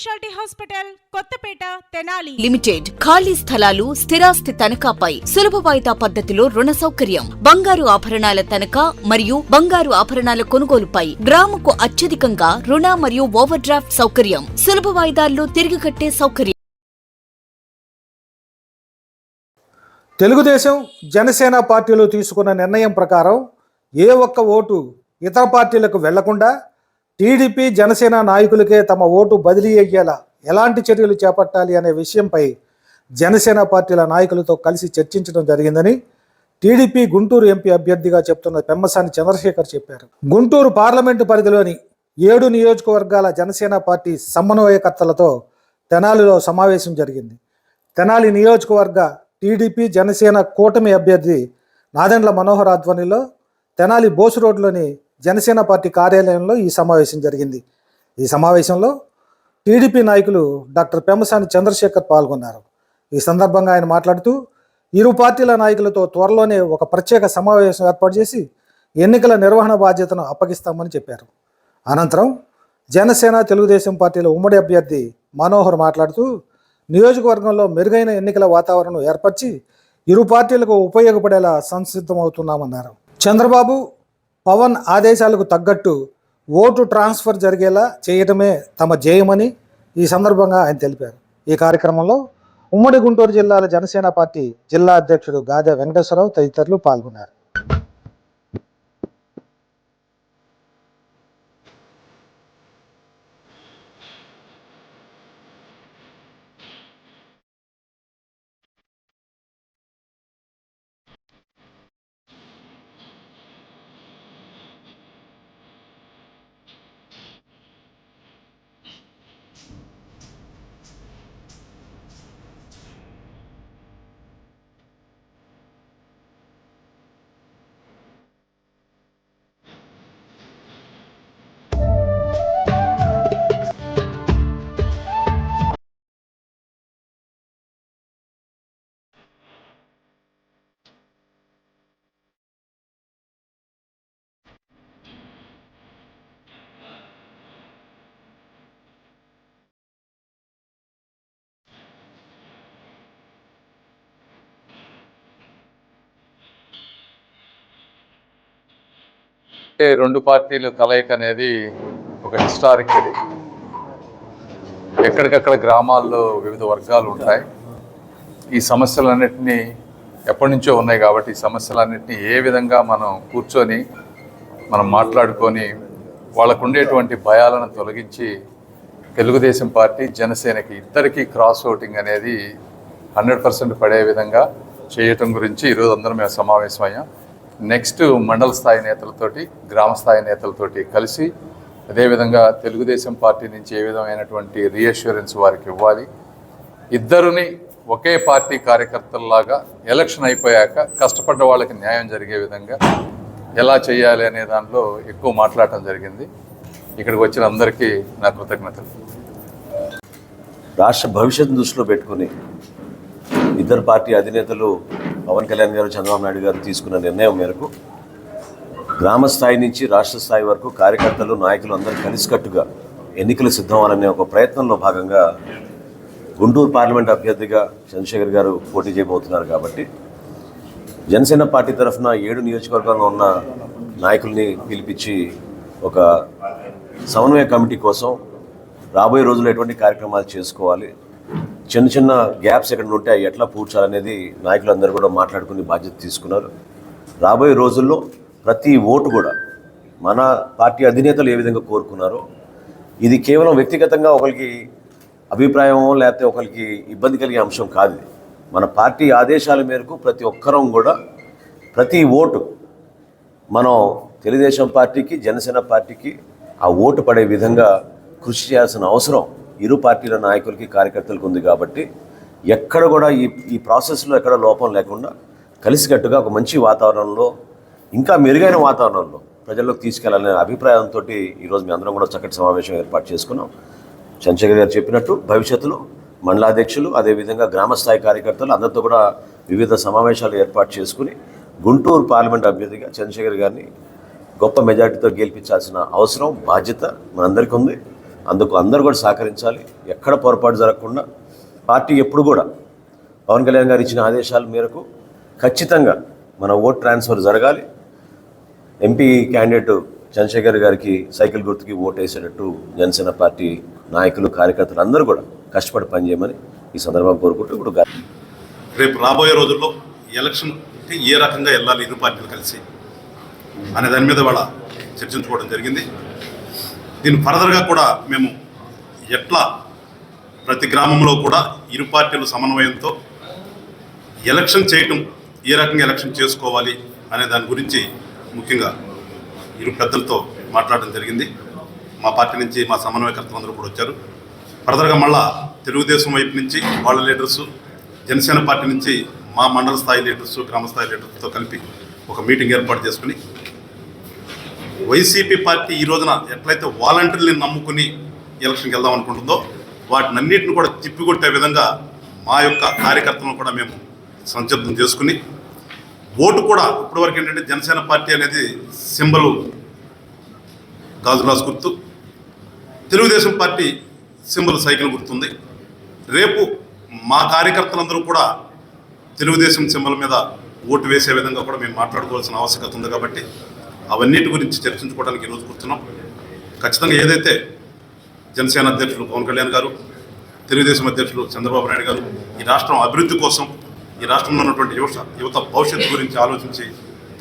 Speciality hospital Kothapeta Tenali. Limited ఖాళీ స్థలాలు స్థిరాస్తి తనఖాపై సులభ వాయిదా పద్ధతిలో రుణ సౌకర్యం. బంగారు ఆభరణాల తనఖా మరియు బంగారు ఆభరణాల కొనుగోలుపై గ్రాముకు అత్యధికంగా రుణ మరియు ఓవర్ డ్రాఫ్ట్ సౌకర్యం. సులభ వాయిదాల్లో తిరిగి కట్టే సౌకర్యం. తెలుగుదేశం జనసేన పార్టీలు తీసుకున్న నిర్ణయం ప్రకారం ఏ ఒక్క ఓటు ఇతర పార్టీలకు వెళ్ళకుండా టీడీపీ జనసేన నాయకులకే తమ ఓటు బదిలీ అయ్యేలా ఎలాంటి చర్యలు చేపట్టాలి అనే విషయంపై జనసేన పార్టీల నాయకులతో కలిసి చర్చించడం జరిగిందని టీడీపీ గుంటూరు ఎంపీ అభ్యర్థిగా చెప్తున్న పెమ్మసాని చంద్రశేఖర్ చెప్పారు. గుంటూరు పార్లమెంటు పరిధిలోని ఏడు నియోజకవర్గాల జనసేన పార్టీ సమన్వయకర్తలతో తెనాలిలో సమావేశం జరిగింది. తెనాలి నియోజకవర్గ టీడీపీ జనసేన కూటమి అభ్యర్థి నాదెండ్ల మనోహర్ ఆధ్వర్యంలో తెనాలి బోసు రోడ్లోని జనసేన పార్టీ కార్యాలయంలో ఈ సమావేశం జరిగింది. ఈ సమావేశంలో టీడీపీ నాయకులు డాక్టర్ పెమ్మసాని చంద్రశేఖర్ పాల్గొన్నారు. ఈ సందర్భంగా ఆయన మాట్లాడుతూ ఇరు పార్టీల నాయకులతో త్వరలోనే ఒక ప్రత్యేక సమావేశం ఏర్పాటు చేసి ఎన్నికల నిర్వహణ బాధ్యతను అప్పగిస్తామని చెప్పారు. అనంతరం జనసేన తెలుగుదేశం పార్టీల ఉమ్మడి అభ్యర్థి మనోహర్ మాట్లాడుతూ నియోజకవర్గంలో మెరుగైన ఎన్నికల వాతావరణం ఏర్పరిచి ఇరు పార్టీలకు ఉపయోగపడేలా సంసిద్ధమవుతున్నామన్నారు. చంద్రబాబు పవన్ ఆదేశాలకు తగ్గట్టు ఓటు ట్రాన్స్ఫర్ జరిగేలా చేయటమే తమ జయమని ఈ సందర్భంగా ఆయన తెలిపారు. ఈ కార్యక్రమంలో ఉమ్మడి గుంటూరు జిల్లాల జనసేన పార్టీ జిల్లా అధ్యక్షుడు గాదె వెంకటేశ్వరరావు తదితరులు పాల్గొన్నారు. అంటే రెండు పార్టీలు కలయిక అనేది ఒక హిస్టారిక్ ఇది. ఎక్కడికక్కడ గ్రామాల్లో వివిధ వర్గాలు ఉంటాయి. ఈ సమస్యలన్నింటినీ ఎప్పటి నుంచో ఉన్నాయి కాబట్టి ఈ సమస్యలన్నింటినీ ఏ విధంగా మనం కూర్చొని మనం మాట్లాడుకొని వాళ్ళకు ఉండేటువంటి భయాలను తొలగించి తెలుగుదేశం పార్టీ జనసేనకి ఇద్దరికి క్రాస్ ఓటింగ్ అనేది హండ్రెడ్ పర్సెంట్ పడే విధంగా చేయటం గురించి ఈరోజు అందరం మేము సమావేశమయ్యాం. నెక్స్ట్ మండల స్థాయి నేతలతోటి గ్రామ స్థాయి నేతలతోటి కలిసి అదేవిధంగా తెలుగుదేశం పార్టీ నుంచి ఏ విధమైనటువంటి రీఅష్యూరెన్స్ వారికి ఇవ్వాలి. ఇద్దరుని ఒకే పార్టీ కార్యకర్తల్లాగా ఎలక్షన్ అయిపోయాక కష్టపడ్డ వాళ్ళకి న్యాయం జరిగే విధంగా ఎలా చేయాలి అనే దానిలో ఎక్కువ మాట్లాడటం జరిగింది. ఇక్కడికి వచ్చిన అందరికీ నా కృతజ్ఞతలు. రాష్ట్ర భవిష్యత్తు దృష్టిలో పెట్టుకుని ఇద్దరు పార్టీ అధినేతలు పవన్ కళ్యాణ్ గారు చంద్రబాబు నాయుడు గారు తీసుకున్న నిర్ణయం మేరకు గ్రామ స్థాయి నుంచి రాష్ట్ర స్థాయి వరకు కార్యకర్తలు నాయకులు అందరూ కలిసికట్టుగా ఎన్నికలు సిద్ధమవాలనే ఒక ప్రయత్నంలో భాగంగా గుంటూరు పార్లమెంట్ అభ్యర్థిగా చంద్రశేఖర్ గారు పోటీ చేయబోతున్నారు కాబట్టి జనసేన పార్టీ తరఫున ఏడు నియోజకవర్గాల్లో ఉన్న నాయకుల్ని పిలిపించి ఒక సమన్వయ కమిటీ కోసం రాబోయే రోజుల్లో ఎటువంటి కార్యక్రమాలు చేసుకోవాలి చిన్న చిన్న గ్యాప్స్ ఎక్కడ ఉంటే అవి ఎట్లా పూడ్చాలనేది నాయకులందరూ కూడా మాట్లాడుకుని బాధ్యత తీసుకున్నారు. రాబోయే రోజుల్లో ప్రతి ఓటు కూడా మన పార్టీ అధినేతలు ఏ విధంగా కోరుకున్నారో ఇది కేవలం వ్యక్తిగతంగా ఒకరికి అభిప్రాయం లేకపోతే ఒకరికి ఇబ్బంది కలిగే అంశం కాదు మన పార్టీ ఆదేశాల మేరకు ప్రతి ఒక్కరం కూడా ప్రతి ఓటు మనం తెలుగుదేశం పార్టీకి జనసేన పార్టీకి ఆ ఓటు పడే విధంగా కృషి చేయాల్సిన అవసరం ఇరు పార్టీల నాయకులకి కార్యకర్తలకు ఉంది కాబట్టి ఎక్కడ కూడా ఈ ఈ ప్రాసెస్లో ఎక్కడ లోపం లేకుండా కలిసికట్టుగా ఒక మంచి వాతావరణంలో ఇంకా మెరుగైన వాతావరణంలో ప్రజల్లోకి తీసుకెళ్ళాలనే అభిప్రాయంతో ఈరోజు మీ అందరం కూడా చక్కటి సమావేశం ఏర్పాటు చేసుకున్నాం. చంద్రశేఖర్ గారు చెప్పినట్టు భవిష్యత్తులో మండలాధ్యక్షులు అదేవిధంగా గ్రామస్థాయి కార్యకర్తలు అందరితో కూడా వివిధ సమావేశాలు ఏర్పాటు చేసుకుని గుంటూరు పార్లమెంట్ అభ్యర్థిగా చంద్రశేఖర్ గారిని గొప్ప మెజార్టీతో గెలిపించాల్సిన అవసరం బాధ్యత మనందరికీ ఉంది అందుకు అందరూ కూడా సహకరించాలి. ఎక్కడ పొరపాటు జరగకుండా పార్టీ ఎప్పుడు కూడా పవన్ కళ్యాణ్ గారు ఇచ్చిన ఆదేశాల మేరకు ఖచ్చితంగా మన ఓట్ ట్రాన్స్ఫర్ జరగాలి. ఎంపీ క్యాండిడేట్ చంద్రశేఖర్ గారికి సైకిల్ గుర్తుకి ఓటు వేసేటట్టు జనసేన పార్టీ నాయకులు కార్యకర్తలు అందరూ కూడా కష్టపడి పనిచేయమని ఈ సందర్భంగా కోరుకుంటూ ఇప్పుడు రేపు రాబోయే రోజుల్లో ఎలక్షన్ ఏ రకంగా వెళ్ళాలి ఇరు పార్టీలు కలిసి అనే దాని మీద వాళ్ళ చర్చించుకోవడం జరిగింది. దీన్ని ఫర్దర్గా కూడా మేము ఎట్లా ప్రతి గ్రామంలో కూడా ఇరు పార్టీలు సమన్వయంతో ఎలక్షన్ చేయటం ఏ రకంగా ఎలక్షన్ చేసుకోవాలి అనే దాని గురించి ముఖ్యంగా ఇరు పెద్దలతో మాట్లాడడం జరిగింది. మా పార్టీ నుంచి మా సమన్వయకర్తలు అందరూ కూడా వచ్చారు. ఫర్దర్గా మళ్ళా తెలుగుదేశం వైపు నుంచి వాళ్ళ లీడర్స్ జనసేన పార్టీ నుంచి మా మండల స్థాయి లీడర్స్ గ్రామ స్థాయి లీడర్స్తో కలిపి ఒక మీటింగ్ ఏర్పాటు చేసుకుని వైసీపీ పార్టీ ఈ రోజున ఎట్లయితే వాలంటీర్ని నమ్ముకుని ఎలక్షన్కి వెళ్దాం అనుకుంటుందో వాటినన్నిటిని కూడా తిప్పికొట్టే విధంగా మా యొక్క కార్యకర్తలను కూడా మేము సంసిద్ధం చేసుకుని ఓటు కూడా ఇప్పటివరకు ఏంటంటే జనసేన పార్టీ అనేది సింబల్ గాజురాజు గుర్తు. తెలుగుదేశం పార్టీ సింబల్ సైకిల్ గుర్తుంది. రేపు మా కార్యకర్తలందరూ కూడా తెలుగుదేశం సింబల్ మీద ఓటు వేసే విధంగా కూడా మేము మాట్లాడుకోవాల్సిన ఆవశ్యకత ఉంది కాబట్టి అవన్నిటి గురించి చర్చించుకోవడానికి ఈరోజు కూర్చున్నాం. ఖచ్చితంగా ఏదైతే జనసేన అధ్యక్షులు పవన్ కళ్యాణ్ గారు తెలుగుదేశం అధ్యక్షులు చంద్రబాబు నాయుడు గారు ఈ రాష్ట్రం అభివృద్ధి కోసం ఈ రాష్ట్రంలో ఉన్నటువంటి యువత యువత భవిష్యత్తు గురించి ఆలోచించి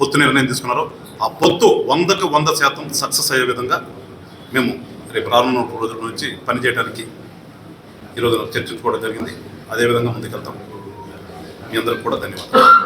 పొత్తు నిర్ణయం తీసుకున్నారో ఆ పొత్తు వందకు వంద శాతం సక్సెస్ అయ్యే విధంగా మేము రేపు రానున్న రోజుల నుంచి పనిచేయడానికి ఈరోజు చర్చించుకోవడం జరిగింది. అదేవిధంగా ముందుకెళ్తాం. మీ అందరికి కూడా ధన్యవాదాలు.